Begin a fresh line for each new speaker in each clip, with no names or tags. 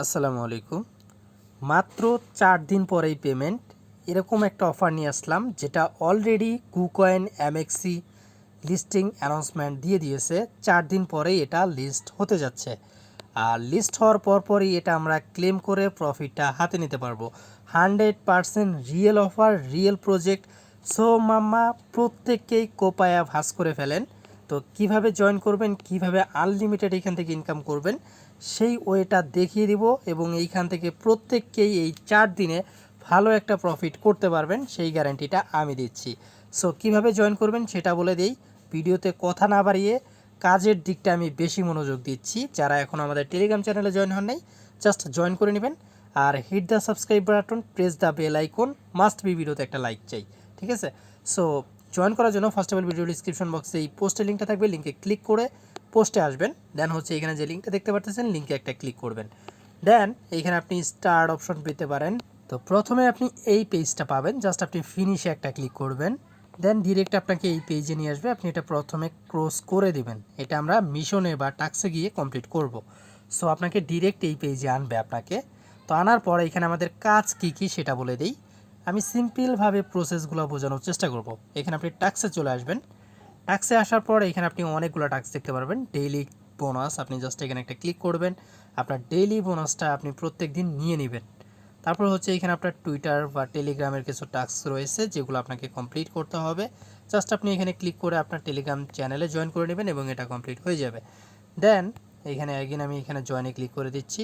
আসসালামু আলাইকুম। মাত্র চার দিন পরেই পেমেন্ট এরকম একটা অফার নিয়ে আসলাম, যেটা already KuCoin MEXC listing announcement দিয়ে দিয়েছে। চার দিন পরেই এটা লিস্ট হতে যাচ্ছে। আর লিস্ট হওয়ার পরপরই এটা আমরা ক্লেম করে প্রফিটটা হাতে নিতে পারব। Hundred percent real offer real project so মাম্মা, প্রত্যেককেই কোপায়া ভাস করে ফেলেন। তো কীভাবে জয়েন করবেন, কীভাবে আনলিমিটেড এখান থেকে ইনকাম করবেন সেই ওয়েটা দেখিয়ে দিব এবং এইখান থেকে প্রত্যেককেই এই চার দিনে ভালো একটা প্রফিট করতে পারবেন, সেই গ্যারান্টিটা আমি দিচ্ছি। সো কীভাবে জয়েন করবেন সেটা বলে দিই। ভিডিওতে কথা না বাড়িয়ে কাজের দিকটা আমি বেশি মনোযোগ দিচ্ছি। যারা এখন আমাদের টেলিগ্রাম চ্যানেলে জয়েন হন নাই জাস্ট জয়েন করে নেবেন। আর hit the subscribe button press the bell icon must be ভিডিওতে একটা লাইক চাই, ঠিক আছে? সো জয়েন করার জন্য first of all video description বক্সে এই পোস্টের লিঙ্কটা থাকবে। লিঙ্কে ক্লিক করে পোস্টে আসবেন দেন হচ্ছে এখানে যে লিঙ্কটা দেখতে পারতেছেন লিঙ্কে একটা ক্লিক করবেন। দেন এইখানে আপনি স্টার্ট অপশন পেতে পারেন। তো প্রথমে আপনি এই পেজটা পাবেন জাস্ট আপনি ফিনিশে একটা ক্লিক করবেন। দেন ডিরেক্ট আপনাকে এই পেজে নিয়ে আসবে, আপনি এটা প্রথমে ক্রস করে দিবেন। এটা আমরা মিশনে বা টাক্সে গিয়ে কমপ্লিট করব। সো আপনাকে ডিরেক্ট এই পেজে আনবে আপনাকে। তো আনার পর এখানে আমাদের কাজ কি কি সেটা বলে দিই। আমি সিম্পলভাবে প্রসেসগুলো বোঝানোর চেষ্টা করব। এখানে আপনি টাক্সে চলে আসবেন। টাক্সে আসার পর এখানে আপনি অনেকগুলো টাক্স দেখতে পারবেন। ডেইলি বোনাস আপনি জাস্ট এখানে একটা ক্লিক করবেন। আপনার ডেইলি বোনাসটা আপনি প্রত্যেক দিন নিয়ে নেবেন। তারপর হচ্ছে এখানে আপনার টুইটার বা টেলিগ্রামের কিছু টাস্ক রয়েছে, যেগুলো আপনাকে কমপ্লিট করতে হবে। জাস্ট আপনি এখানে ক্লিক করে আপনার টেলিগ্রাম চ্যানেলে জয়েন করে নেবেন এবং এটা কমপ্লিট হয়ে যাবে। দেন এখানে অ্যাগেন আমি এখানে জয়েনে ক্লিক করে দিচ্ছি।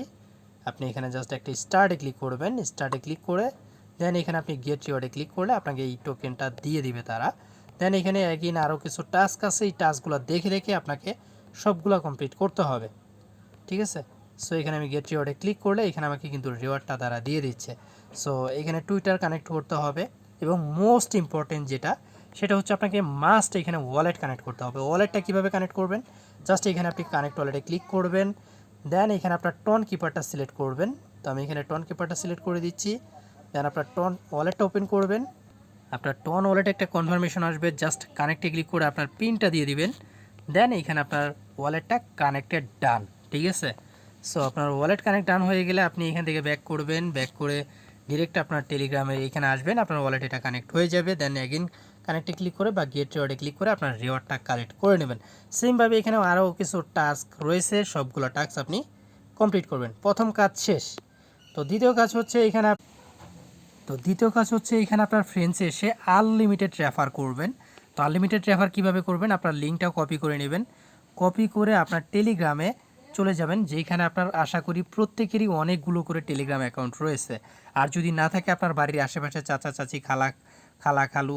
আপনি এখানে জাস্ট একটা স্টার্টে ক্লিক করবেন। স্টার্টে ক্লিক করে দেন এখানে আপনি গেট রিওয়ার্ডে ক্লিক করলে আপনাকে এই টোকেনটা দিয়ে দিবে তারা। দেন এখানে অ্যাগেন আরও কিছু টাস্ক আছে। এই টাস্কগুলো দেখে দেখে আপনাকে সবগুলো কমপ্লিট করতে হবে। ঠিক আছে? সো এখানে আমি গেট রিওয়ার্ডে ক্লিক করলে এখানে আমাকে কিন্তু রিওয়ার্ডটা তারা দিয়ে দিচ্ছে। সো এখানে টুইটার কানেক্ট করতে হবে এবং মোস্ট ইম্পর্টেন্ট যেটা, সেটা হচ্ছে আপনাকে মাস্ট এখানে ওয়ালেট কানেক্ট করতে হবে। ওয়ালেটটা কীভাবে কানেক্ট করবেন? জাস্ট এখানে আপনি কানেক্ট ওয়ালেটে ক্লিক করবেন। দেন এখানে আপনার টন কিপারটা সিলেক্ট করবেন। তো আমি এখানে টন কিপারটা সিলেক্ট করে দিচ্ছি। দেন আপনার টন ওয়ালেটটা ওপেন করবেন। আপনার টন ওয়ালেটে একটা কনফার্মেশন আসবে জাস্ট কানেক্টে ক্লিক করে আপনার পিনটা দিয়ে দিবেন দেন এখানে আপনার ওয়ালেটটা কানেক্টেড ডান ঠিক আছে? সো আপনার ওয়ালেট কানেক্ট ডান হয়ে গেলে আপনি এখান থেকে ব্যাক করবেন ব্যাক করে ডিরেক্ট আপনার টেলিগ্রামে এখানে আসবেন, আপনার ওয়ালেট এটা কানেক্ট হয়ে যাবে দেন অ্যাগেন কানেক্টে ক্লিক করে বা গেট রিওয়ার্ডে ক্লিক করে আপনার রিওয়ার্ডটা কালেক্ট করে নেবেন। সেমভাবে এখানে আরও কিছু টাস্ক রয়েছে, সবগুলো টাস্ক আপনি কমপ্লিট করবেন। প্রথম কাজ শেষ। তো দ্বিতীয় কাজ হচ্ছে এখানে তো দ্বিতীয় কাজ হচ্ছে এখানে আপনার ফ্রেন্ডসে এসে আনলিমিটেড রেফার করবেন। তো আনলিমিটেড রেফার কীভাবে করবেন? আপনার লিঙ্কটাও কপি করে নেবেন। কপি করে আপনার টেলিগ্রামে চলে যাবেন যেখানে আপনার আশা করি প্রত্যেকেরই অনেকগুলো করে টেলিগ্রাম অ্যাকাউন্ট রয়েছে। আর যদি না থাকে আপনার বাড়ির আশেপাশে চাচা, চাচি, খালা খালা, খালু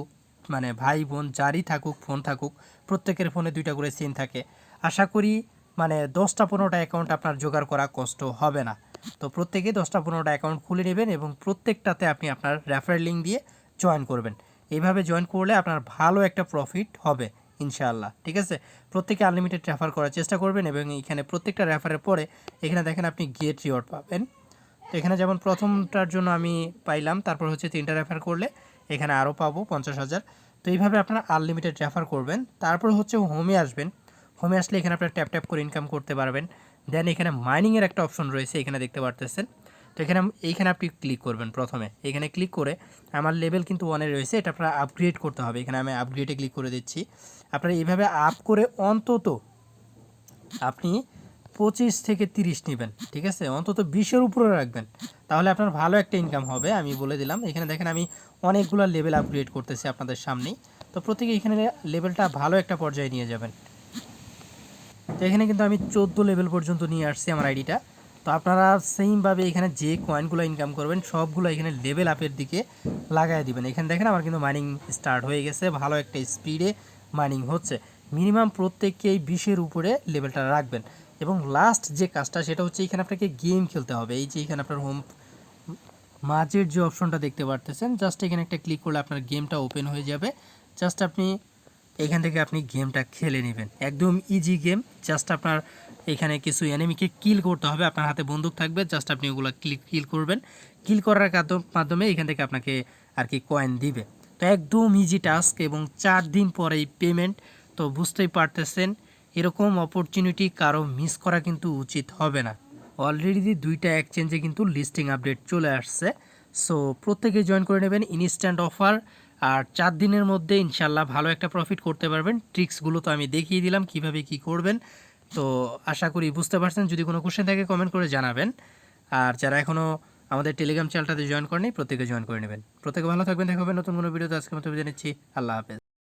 মানে ভাই, বোন, যারই থাকুক, ফোন থাকুক, প্রত্যেকের ফোনে দুইটা করে সিম থাকে। আশা করি মানে দশটা, পনেরোটা অ্যাকাউন্ট আপনার জোগাড় করা কষ্ট হবে না। তো প্রত্যেকে দশটা পনেরোটা অ্যাকাউন্ট খুলে নেবেন এবং প্রত্যেকটাতে আপনি আপনার রেফারেল লিঙ্ক দিয়ে জয়েন করবেন। এইভাবে জয়েন করলে আপনার ভালো একটা প্রফিট হবে, ইনশাআল্লাহ। ঠিক আছে? প্রত্যেকে আনলিমিটেড রেফার করার চেষ্টা করবেন এবং এখানে প্রত্যেকটা রেফারের পরে এখানে দেখেন আপনি গেট রিওয়ার্ড পাবেন। তো এখানে যেমন প্রথমটার জন্য আমি পাইলাম, তারপর হচ্ছে তিনটা রেফার করলে এখানে আরও পাবো পঞ্চাশ হাজার। তো এইভাবে আপনারা আনলিমিটেড রেফার করবেন। তারপর হচ্ছে হোমে আসবেন। হোমে আসলে এখানে আপনার ট্যাপ ট্যাপ করে ইনকাম করতে পারবেন। দেন এখানে মাইনিংয়ের একটা অপশন রয়েছে, এখানে দেখতে পারতেছেন। তো এখানে এইখানে আপনি ক্লিক করবেন প্রথমে। এখানে ক্লিক করে আমার লেভেল কিন্তু ওয়ানে রয়েছে, এটা আপনার আপগ্রেড করতে হবে। এখানে আমি আপগ্রেডে ক্লিক করে দিচ্ছি। আপনারা এইভাবে আপ করে অন্তত আপনি পঁচিশ থেকে তিরিশ নেবেন, ঠিক আছে? অন্তত বিশের উপরে রাখবেন। তাহলে আপনার ভালো একটা ইনকাম হবে, আমি বলে দিলাম। এখানে দেখেন আমি অনেকগুলো লেভেল আপগ্রেড করতেছি আপনাদের সামনেই। তো প্রত্যেকে এখানে লেভেলটা ভালো একটা পর্যায়ে নিয়ে যাবেন। তো এখানে কিন্তু আমি চোদ্দ লেভেল পর্যন্ত নিয়ে আসছি আমার আইডিটা তো আপনারা সেমভাবে এখানে যে কয়েনগুলো ইনকাম করবেন, সবগুলো এখানে লেভেল আপের দিকে লাগাই দিবেন। এখানে দেখেন আমার কিন্তু মাইনিং স্টার্ট হয়ে গেছে, ভালো একটা স্পিডে মাইনিং হচ্ছে। মিনিমাম প্রত্যেককেই বিশের উপরে লেভেলটা রাখবেন। এবং লাস্ট যে কাজটা, সেটা হচ্ছে এখানে আপনাকে গেম খেলতে হবে। এই যে এখানে আপনার হোম মাঝের যে অপশনটা দেখতে পারতেছেন জাস্ট এখানে একটা ক্লিক করলে আপনার গেমটা ওপেন হয়ে যাবে। জাস্ট আপনি এখান থেকে আপনি গেমটা খেলে নেবেন। একদম ইজি গেম জাস্ট আপনার এখানে কিছু এনিমিকে কিল করতে হবে, আপনার হাতে বন্দুক থাকবে জাস্ট আপনি ওগুলো ক্লিক কিল করবেন। কিল করার মাধ্যমে এখান থেকে আপনাকে আর কি কয়েন দিবে। তো একদম ইজি টাস্ক এবং চার দিন পরেই পেমেন্ট তো বুঝতেই পারতেছেন, এরকম অপরচুনিটি কারও মিস করা কিন্তু উচিত হবে না। অলরেডি দুইটা এক্সচেঞ্জে কিন্তু লিস্টিং আপডেট চলে আসছে। সো প্রত্যেকে জয়েন করে নেবেন ইনস্ট্যান্ট অফার আর চার দিনের মধ্যে ইনশাল্লাহ ভালো একটা প্রফিট করতে পারবেন। ট্রিক্সগুলো তো আমি দেখিয়ে দিলাম কীভাবে কি করবেন। তো, আশা করি বুঝতে পারছেন। যদি কোনো কোশ্চেন থাকে কমেন্ট করে জানাবেন। আর যারা এখনও আমাদের টেলিগ্রাম চ্যানেলটাতে জয়েন করেনি প্রত্যেকে জয়েন করে নেবেন। প্রত্যেকে ভালো থাকবেন। দেখাবেন নতুন কোনো ভিডিওতে আজকে মতো বিদায় আল্লাহ হাফেজ।